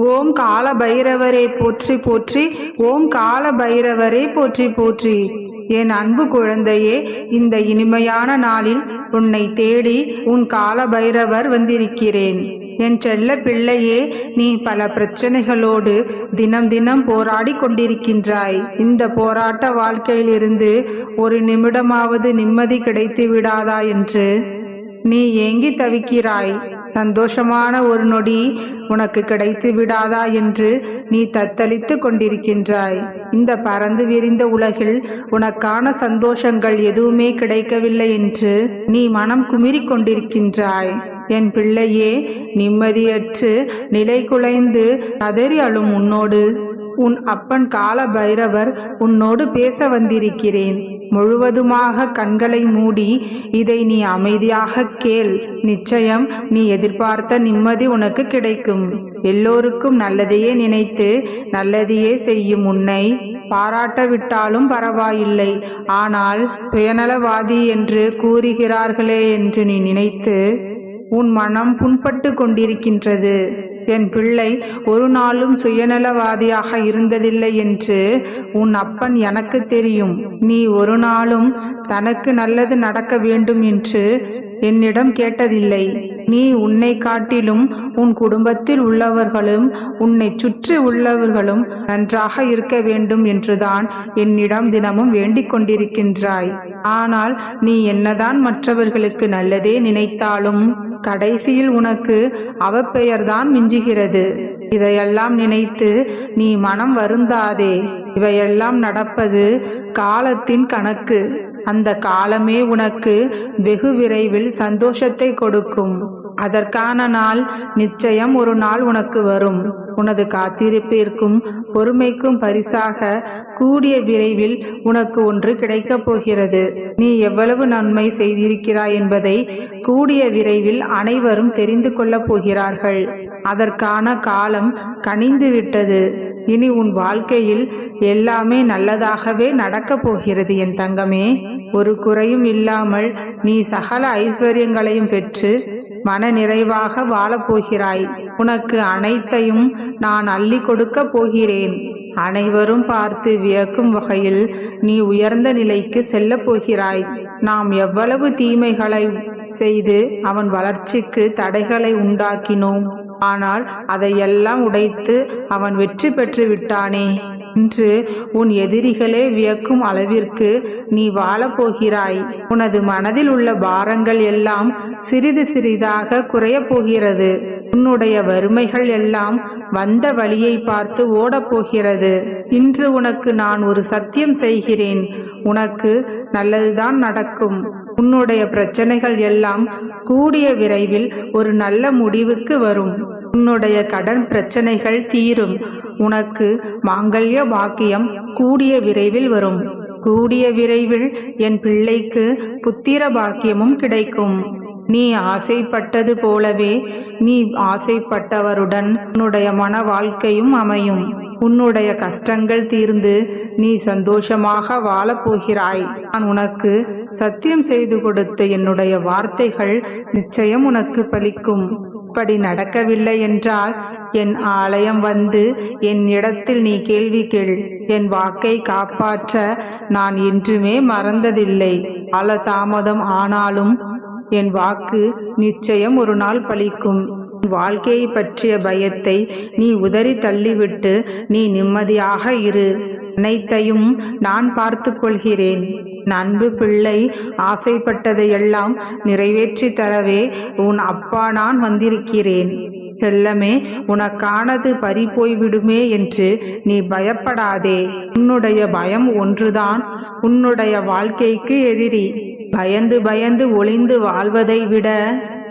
ஓம் கால பைரவரை போற்றி போற்றி ஓம் கால பைரவரை போற்றி போற்றி. என் அன்பு குழந்தையே இந்த இனிமையான நாளில் உன்னை தேடி உன் கால பைரவர் வந்திருக்கிறேன். என் செல்ல பிள்ளையே நீ பல பிரச்சனைகளோடு தினம் தினம் போராடி கொண்டிருக்கின்றாய். இந்த போராட்ட வாழ்க்கையிலிருந்து ஒரு நிமிடமாவது நிம்மதி கிடைத்து விடாதா என்று. நீ ஏங்கி தவிக்கிறாய். சந்தோஷமான ஒரு நொடி உனக்கு கிடைத்து விடாதா என்று நீ தத்தளித்து கொண்டிருக்கின்றாய். இந்த பறந்து விரிந்த உலகில் உனக்கான சந்தோஷங்கள் எதுவுமே கிடைக்கவில்லை என்று நீ மனம் குமிறிக் கொண்டிருக்கின்றாய். என் பிள்ளையே நிம்மதியற்று நிலை குலைந்து கதறி அழும் உன்னோடு. உன் அப்பன் கால பைரவர் உன்னோடு பேச வந்திருக்கிறேன். முழுவதுமாக கண்களை மூடி இதை நீ அமைதியாக கேள். நிச்சயம் நீ எதிர்பார்த்த நிம்மதி உனக்கு கிடைக்கும். எல்லோருக்கும் நல்லதையே நினைத்து நல்லதையே செய்யும் உன்னை பாராட்டவிட்டாலும் பரவாயில்லை. ஆனால் சுயநலவாதி என்று கூறுகிறார்களே என்று நீ நினைத்து உன் மனம் புண்பட்டு கொண்டிருக்கின்றது. என் பிள்ளை ஒரு நாளும் சுயநலவாதியாக இருந்ததில்லை என்று உன் அப்பன் எனக்கு தெரியும். நீ ஒரு நாளும் தனக்கு நல்லது நடக்க வேண்டும் என்று என்னிடம் கேட்டதில்லை. நீ உன்னை காட்டிலும் உன் குடும்பத்தில் உள்ளவர்களும் உன்னை சுற்றி உள்ளவர்களும் நன்றாக இருக்க வேண்டும் என்றுதான் என்னிடம் தினமும் வேண்டிக் கொண்டிருக்கின்றாய். ஆனால் நீ என்னதான் மற்றவர்களுக்கு நல்லதே நினைத்தாலும் கடைசியில் உனக்கு அவப்பெயர்தான் மிஞ்சுகிறது. இதையெல்லாம் நினைத்து நீ மனம் வருந்தாதே. இவையெல்லாம் நடப்பது காலத்தின் கணக்கு. அந்த காலமே உனக்கு வெகு விரைவில் சந்தோஷத்தை கொடுக்கும். அதற்கான நாள் நிச்சயம் ஒரு நாள் உனக்கு வரும். உனது காத்திருப்பிற்கும் பொறுமைக்கும் பரிசாக கூடிய விரைவில் உனக்கு ஒன்று கிடைக்கப் போகிறது. நீ எவ்வளவு நன்மை செய்திருக்கிறாய் என்பதை கூடிய விரைவில் அனைவரும் தெரிந்து கொள்ளப் போகிறார்கள். அதற்கான காலம் கனிந்து விட்டது. இனி உன் வாழ்க்கையில் எல்லாமே நல்லதாகவே நடக்கப் போகிறது என் தங்கமே. ஒரு குறையும் இல்லாமல் நீ சகல ஐஸ்வர்யங்களையும் பெற்று மன நிறைவாக வாழப்போகிறாய். உனக்கு அனைத்தையும் நான் அள்ளி கொடுக்க போகிறேன். அனைவரும் பார்த்து வியக்கும் வகையில் நீ உயர்ந்த நிலைக்கு செல்லப் போகிறாய். நாம் எவ்வளவு தீமைகளை செய்து அவன் வளர்ச்சிக்கு தடைகளை உண்டாக்கினோம். ஆனால் அதையெல்லாம் உடைத்து அவன் வெற்றி பெற்று விட்டானே. இன்று உன் எதிரிகளே வியக்கும் அளவிற்கு நீ வாழப்போகிறாய். உனது மனதில் உள்ள பாரங்கள் எல்லாம் சிறிது சிறிதாக குறையப் போகிறது உன்னுடைய வறுமைகள் எல்லாம் வந்த வழியை பார்த்து ஓடப்போகிறது. இன்று உனக்கு நான் ஒரு சத்தியம் செய்கிறேன். உனக்கு நல்லதுதான் நடக்கும். உன்னுடைய பிரச்சனைகள் எல்லாம் கூடிய விரைவில் ஒரு நல்ல முடிவுக்கு வரும். உன்னுடைய கடன் பிரச்சனைகள் தீரும். உனக்கு மாங்கல்ய பாக்கியம் கூடிய விரைவில் வரும். கூடிய விரைவில் என் பிள்ளைக்கு புத்திர பாக்கியமும் கிடைக்கும். நீ ஆசைப்பட்டது போலவே நீ ஆசைப்பட்டவருடன் உன்னுடைய மன வாழ்க்கையும் அமையும். உன்னுடைய கஷ்டங்கள் தீர்ந்து நீ சந்தோஷமாக வாழப்போகிறாய். நான் உனக்கு சத்தியம் செய்து கொடுத்த என்னுடைய வார்த்தைகள் நிச்சயம் உனக்கு பலிக்கும். இப்படி நடக்கவில்லை என்றால் என் ஆலயம் வந்து என் இடத்தில் நீ கேள்வி கேள். என் வாக்கை காப்பாற்ற நான் என்றுமே மறந்ததில்லை. கால தாமதம் ஆனாலும் என் வாக்கு நிச்சயம் ஒரு நாள் பலிக்கும் வாழ்க்கையை பற்றிய பயத்தை நீ உதறி தள்ளிவிட்டு நீ நிம்மதியாக இரு. அனைத்தையும் நான் பார்த்து கொள்கிறேன் நண்பு பிள்ளை ஆசைப்பட்டதையெல்லாம் நிறைவேற்றி தரவே உன் அப்பா நான் வந்திருக்கிறேன். செல்லமே உனக்கானது பறி போய்விடுமே என்று நீ பயப்படாதே. உன்னுடைய பயம் ஒன்றுதான். உன்னுடைய வாழ்க்கைக்கு எதிரி. பயந்து பயந்து ஒளிந்து வாழ்வதை விட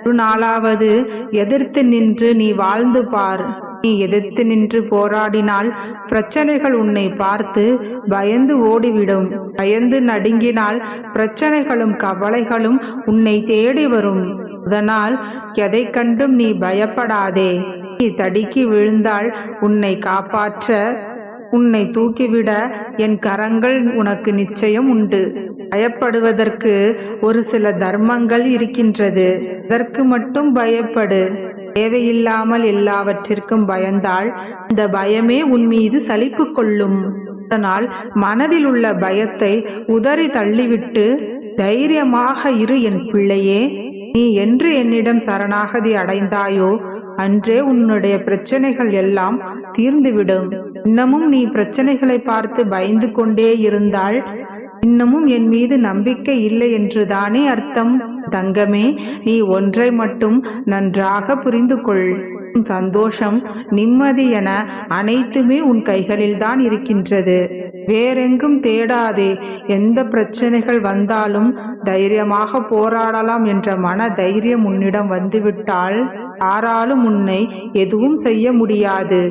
ஒரு நாளாவது எதிர்த்து நின்று நீ வாழ்ந்து பார். நீ எதிர்த்து நின்று போராடினால் பிரச்சனைகள் உன்னை பார்த்து பயந்து ஓடிவிடும். பயந்து நடுங்கினால் பிரச்சனைகளும் கவலைகளும் உன்னை தேடி வரும். அதனால் எதை கண்டும் நீ பயப்படாதே. நீ தடுக்கி விழுந்தால் உன்னை காப்பாற்ற உன்னை தூக்கிவிட என் கரங்கள் உனக்கு நிச்சயம் உண்டு. பயப்படுவதற்கு ஒரு சில தர்மங்கள் இருக்கின்றது. அதற்கு மட்டும் பயப்படு. தேவையில்லாமல் எல்லாவற்றிற்கும் பயந்தால் இந்த பயமே உன் மீது சலிப்பு கொள்ளும். அதனால் மனதில் உள்ள பயத்தை உதறி தள்ளிவிட்டு தைரியமாக இரு என் பிள்ளையே நீ என்று என்னிடம் சரணாகதி அடைந்தாயோ அன்றே உன்னுடைய பிரச்சனைகள் எல்லாம் தீர்ந்துவிடும். இன்னமும் நீ பிரச்சனைகளை பார்த்து பயந்து கொண்டே இருந்தால் இன்னமும் என் மீது நம்பிக்கை இல்லை என்றுதானே அர்த்தம்? தங்கமே நீ ஒன்றை மட்டும் நன்றாக புரிந்து கொள் சந்தோஷம் நிம்மதி என அனைத்துமே உன் கைகளில்தான் இருக்கின்றது. வேறெங்கும் தேடாதே எந்த பிரச்சனைகள் வந்தாலும் தைரியமாக போராடலாம் என்ற மன தைரியம் உன்னிடம் வந்துவிட்டால் யாராலும் உன்னை எதுவும் செய்ய முடியாது.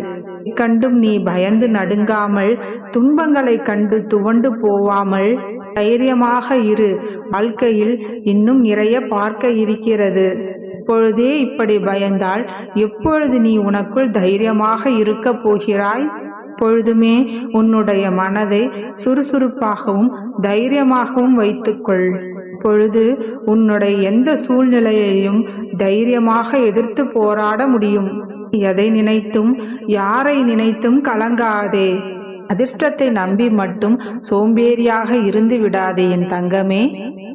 கண்டும் நீ பயந்து நடுங்காமல் துன்பங்களை கண்டு துவண்டு போவாமல் தைரியமாக இரு. வாழ்க்கையில் இன்னும் நிறைய பார்க்க இருக்கிறது. இப்பொழுதே இப்படி பயந்தால் எப்பொழுது நீ உனக்குள் தைரியமாக இருக்கப் போகிறாய்? பொழுதுமே உன்னுடைய மனதை சுறுசுறுப்பாகவும் தைரியமாகவும் வைத்துக்கொள். பொழுது உன்னுடைய எந்த சூழ்நிலையையும் தைரியமாக எதிர்த்து போராட முடியும். எதை நினைத்தும் யாரை நினைத்தும் கலங்காதே. அதிர்ஷ்டத்தை நம்பி மட்டும் சோம்பேறியாக இருந்து விடாதே என் தங்கமே.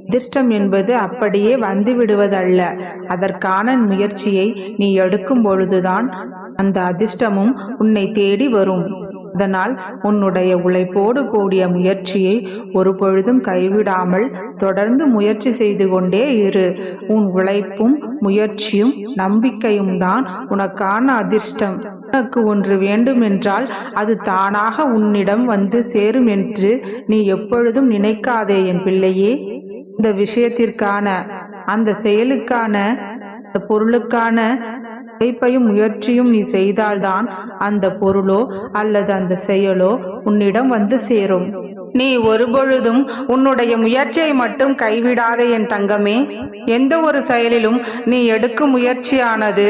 அதிர்ஷ்டம் என்பது அப்படியே வந்து விடுவதல்ல. அதற்கான முயற்சியை நீ எடுக்கும் பொழுதுதான் அந்த அதிர்ஷ்டமும் உன்னை தேடி வரும். அதனால் உன்னுடைய உழைப்போடு கூடிய முயற்சியை ஒரு பொழுதும் கைவிடாமல் தொடர்ந்து முயற்சி செய்து கொண்டே இரு. உன் உழைப்பும் முயற்சியும் நம்பிக்கையும் தான் உனக்கான அதிர்ஷ்டம். உனக்கு ஒன்று வேண்டுமென்றால் அது தானாக உன்னிடம் வந்து சேரும் என்று நீ எப்பொழுதும் நினைக்காதே என் பிள்ளையே. இந்த விஷயத்திற்கான அந்த செயலுக்கான பொருளுக்கான உழைப்பையும் முயற்சியும் நீ செய்தால்தான் அந்த பொருளோ அல்லது அந்த செயலோ உன்னிடம் வந்து சேரும். நீ ஒருபொழுதும் உன்னுடைய முயற்சியை மட்டும் கைவிடாதே என் தங்கமே. எந்த ஒரு செயலிலும் நீ எடுக்கும் முயற்சியானது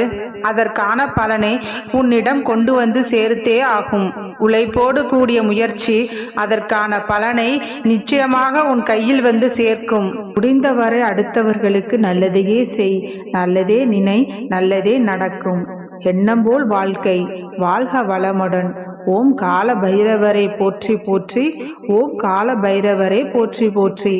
அதற்கான பலனை உன்னிடம் கொண்டு வந்து சேர்த்தே ஆகும். உழைப்போடு கூடிய முயற்சி அதற்கான பலனை நிச்சயமாக உன் கையில் வந்து சேர்க்கும். முடிந்தவரை அடுத்தவர்களுக்கு நல்லதையே செய். நல்லதே நினை நல்லதே நடக்கும். எண்ணம் போல் வாழ்க்கை. வாழ்க வளமுடன். ஓம் கால பைரவரை போற்றி போற்றி. ஓம் கால பைரவரை போற்றி போற்றி.